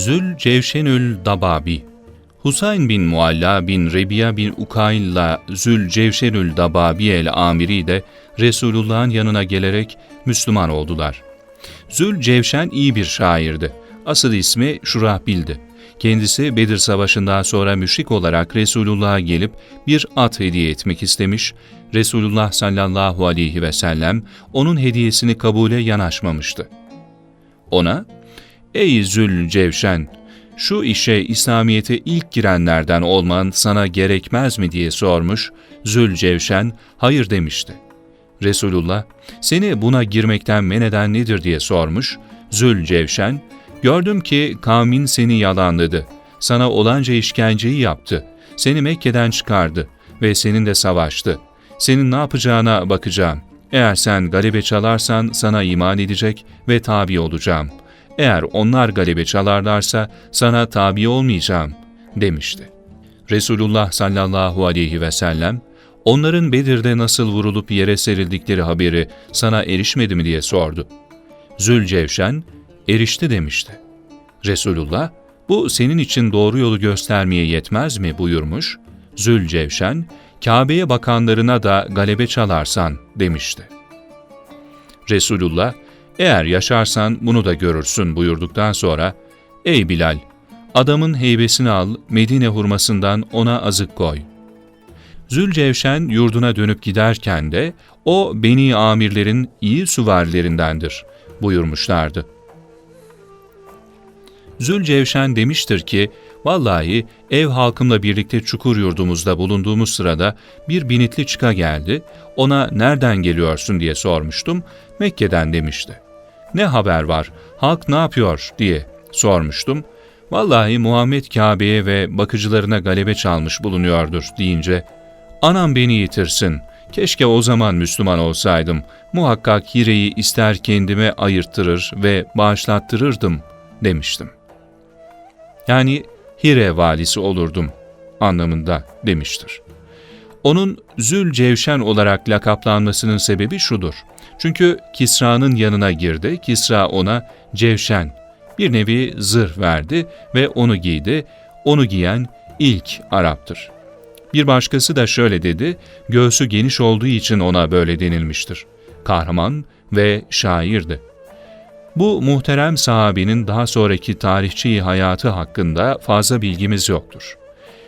Zül Cevşenül Dababi Husayn bin Mualla bin Rebiya bin Ukayl'la Zül Cevşenül Dababi el Amiri de Resulullah'ın yanına gelerek Müslüman oldular. Zül Cevşen iyi bir şairdi. Asıl ismi Şurahbil'di. Kendisi Bedir Savaşı'ndan sonra müşrik olarak Resulullah'a gelip bir at hediye etmek istemiş. Resulullah sallallahu aleyhi ve sellem onun hediyesini kabule yanaşmamıştı. Ona, ''Ey Zül Cevşen, şu işe İslamiyet'e ilk girenlerden olman sana gerekmez mi?'' diye sormuş. Zül Cevşen, ''Hayır'' demişti. Resulullah, ''Seni buna girmekten men eden nedir?'' diye sormuş. Zül Cevşen, ''Gördüm ki kavmin seni yalanladı. Sana olanca işkenceyi yaptı. Seni Mekke'den çıkardı ve seninle savaştı. Senin ne yapacağına bakacağım. Eğer sen galebe çalarsan sana iman edecek ve tabi olacağım. Eğer onlar galebe çalarlarsa sana tabi olmayacağım.'' demişti. Resulullah sallallahu aleyhi ve sellem, onların Bedir'de nasıl vurulup yere serildikleri haberi sana erişmedi mi diye sordu. Zülcevşen, erişti demişti. Resulullah, bu senin için doğru yolu göstermeye yetmez mi buyurmuş. Zülcevşen, Kabe'ye bakanlarına da galebe çalarsan demişti. Resulullah, eğer yaşarsan bunu da görürsün buyurduktan sonra, Ey Bilal, adamın heybesini al, Medine hurmasından ona azık koy. Zülcevşen yurduna dönüp giderken de, o Beni Amirlerin iyi süvarilerindendir buyurmuşlardı. Zülcevşen demiştir ki, Vallahi ev halkımla birlikte çukur yurdumuzda bulunduğumuz sırada bir binitli çıka geldi. Ona nereden geliyorsun diye sormuştum. Mekke'den demişti. Ne haber var, halk ne yapıyor diye sormuştum. Vallahi Muhammed Kabe'ye ve bakıcılarına galebe çalmış bulunuyordur deyince, anam beni yitirsin, keşke o zaman Müslüman olsaydım, muhakkak Hire'yi ister kendime ayırttırır ve bağışlattırırdım demiştim. Yani Hire valisi olurdum anlamında demiştir. Onun Zülcevşen olarak lakaplanmasının sebebi şudur. Çünkü Kisra'nın yanına girdi, Kisra ona Cevşen, bir nevi zırh verdi ve onu giydi, onu giyen ilk Arap'tır. Bir başkası da şöyle dedi, göğsü geniş olduğu için ona böyle denilmiştir. Kahraman ve şairdi. Bu muhterem sahabinin daha sonraki tarihçi hayatı hakkında fazla bilgimiz yoktur.